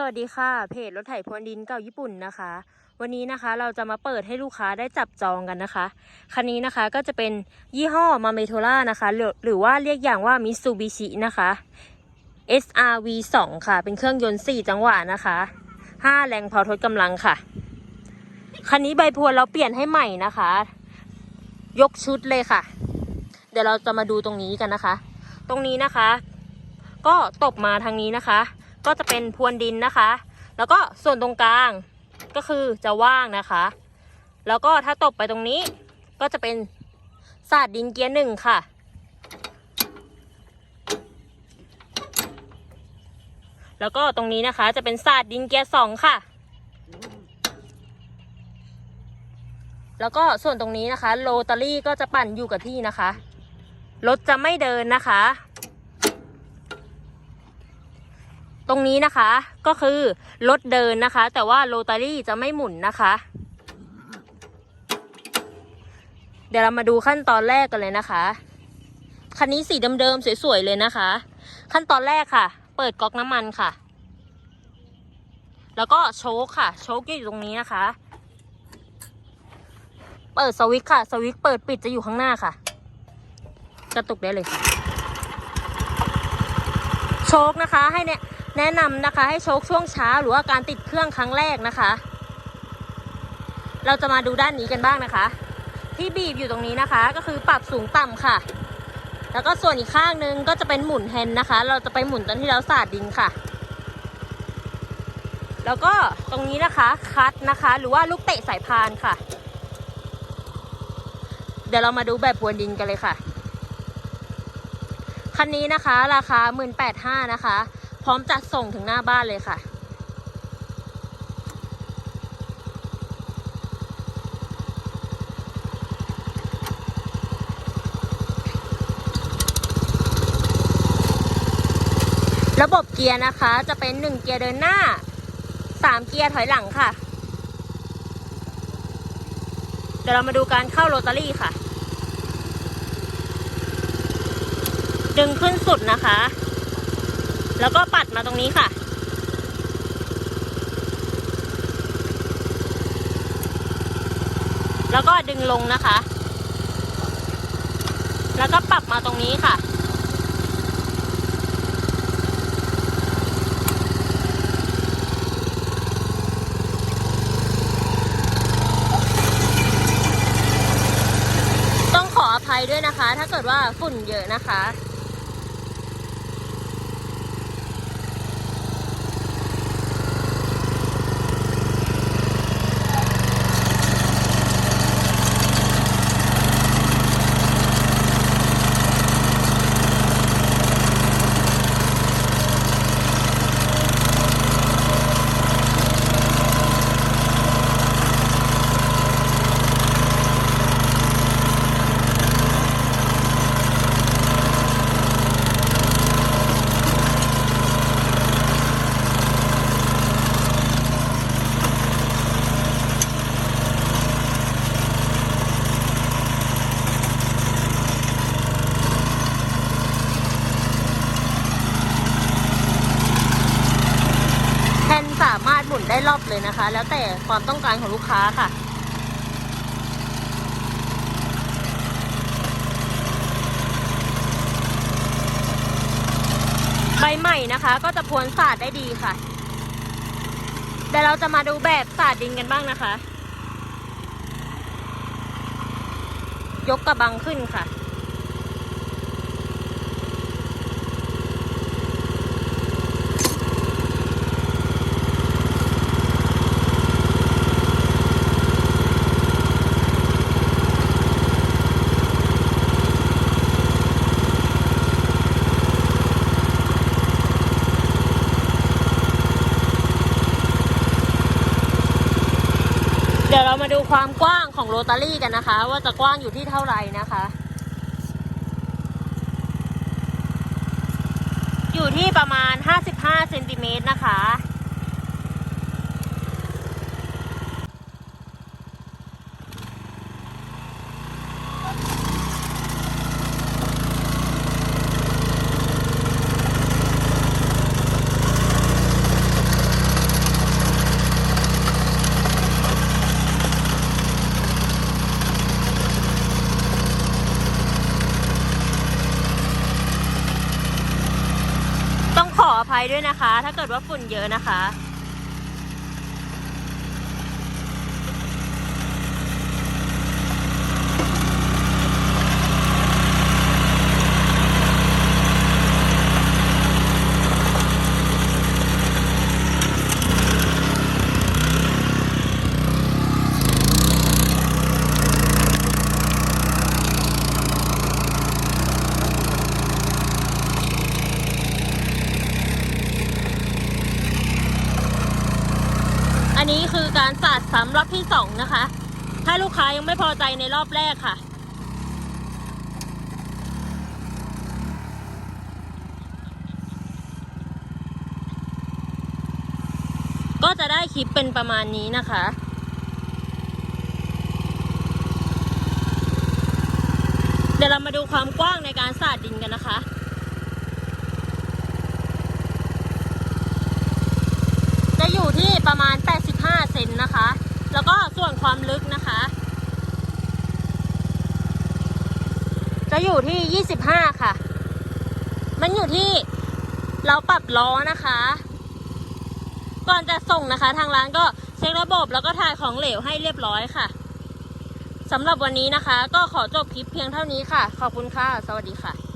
สวัสดีค่ะ เพจรถไถพรวนดินเก่าญี่ปุ่นนะคะ วันนี้นะคะเราจะมาเปิดให้ลูกค้าได้จับจองกันนะคะ คันนี้นะคะก็จะเป็นยี่ห้อมาเมโทล่านะคะหรือหรือว่าเรียกอย่างว่ามิ t ูบิชินะคะ SRV 2ค่ะ เป็นเครื่องยนต์ 4 จังหวะนะคะ 5 แรงเผาทดกำลังค่ะ คันนี้ใบพวนเราเปลี่ยนให้ใหม่นะคะ ยกชุดเลยค่ะ เดี๋ยวเราจะมาดูตรงนี้กันนะคะ ตรงนี้นะคะ ก็ตบมาทางนี้นะคะ ก็จะเป็นพรวนดินนะคะ แล้วก็ส่วนตรงกลางก็คือจะว่างนะคะ แล้วก็ถ้าตบไปตรงนี้ก็จะเป็นศาสตร์ดินเกียร์หนึ่งค่ะ แล้วก็ตรงนี้นะคะจะเป็นศาสตร์ดินเกียร์สองค่ะ แล้วก็ส่วนตรงนี้นะคะ โรตารี่ก็จะปั่นอยู่กับที่นะคะ รถจะไม่เดินนะคะ ตรงนี้นะคะก็คือรถเดินนะคะ แต่ว่าโรตารี่จะไม่หมุนนะคะ เดี๋ยวเรามาดูขั้นตอนแรกกันเลยนะคะคันนี้สีเดิมๆสวยๆเลยนะคะ ขั้นตอนแรกค่ะ เปิดก๊อกน้ำมันค่ะ แล้วก็โชคค่ะ โชคอยู่ตรงนี้นะคะ เปิดสวิตช์ค่ะ สวิตช์เปิดปิดจะอยู่ข้างหน้าค่ะ กระตุกได้เลยค่ะโชคนะคะให้เนี่ย แนะนำนะคะให้โชคช่วงเช้าหรือว่าการติดเครื่องครั้งแรกนะคะ เราจะมาดูด้านนี้กันบ้างนะคะ ที่บีบอยู่ตรงนี้นะคะ ก็คือปรับสูงต่ำค่ะ แล้วก็ส่วนอีกข้างนึงก็จะเป็นหมุนแฮนด์นะคะ เราจะไปหมุนตอนที่เราสาดดินค่ะ แล้วก็ตรงนี้นะคะคัดนะคะ หรือว่าลูกเตะสายพานค่ะ เดี๋ยวเรามาดูแบบพรวนดินกันเลยค่ะคันนี้นะคะ ราคา 18,500นะคะ ร้อมจัดส่งถึงหน้าบ้านเลยค่ะ ระบบเกียร์นะคะจะเป็น 1 เกียร์เดินหน้า 3 เกียร์ถอยหลังค่ะ เดี๋ยวเรามาดูการเข้าโรตารี่ค่ะ ดึงขึ้นสุดนะคะ แล้วก็ปัดมาตรงนี้ค่ะ แล้วก็ดึงลงนะคะ แล้วก็ปรับมาตรงนี้ค่ะต้องขออภัยด้วยนะคะ ถ้าเกิดว่าฝุ่นเยอะนะคะามารถหมุนได้รอบเลยนะคะ แล้วแต่ความต้องการของลูกค้าค่ะใบใหม่นะคะ ก็จะพรวนศาสได้ดีค่ะเดี๋ยวเราจะมาดูแบบศาสดินกันบ้างนะคะ ยกกระบังขึ้นค่ะ เดี๋ยวเรามาดู ความกว้างของโรตารี่กันนะคะ ว่าจะกว้างอยู่ที่เท่าไหร่นะคะ อยู่ที่ประมาณ 55เซนติเมตรนะคะ ภัยด้วยนะคะ ถ้าเกิดว่าฝุ่นเยอะนะคะ นี้คือการสาดซ้ำรอบที่สองนะคะ ถ้าลูกค้ายังไม่พอใจในรอบแรกค่ะ ก็จะได้คลิปเป็นประมาณนี้นะคะเดี๋ยวเรามาดูความกว้างในการสาดดินกันนะคะ จะอยู่ที่ประมาณ 85 เซนนะคะ แล้วก็ส่วนความลึกนะคะ จะอยู่ที่ 25 ค่ะ มันอยู่ที่เราปรับล้อนะคะ ก่อนจะส่งนะคะ ทางร้านก็เช็คระบบแล้วก็ถ่ายของเหลวให้เรียบร้อยค่ะสำหรับวันนี้นะคะ ก็ขอจบคลิปเพียงเท่านี้ค่ะ ขอบคุณค่ะ สวัสดีค่ะ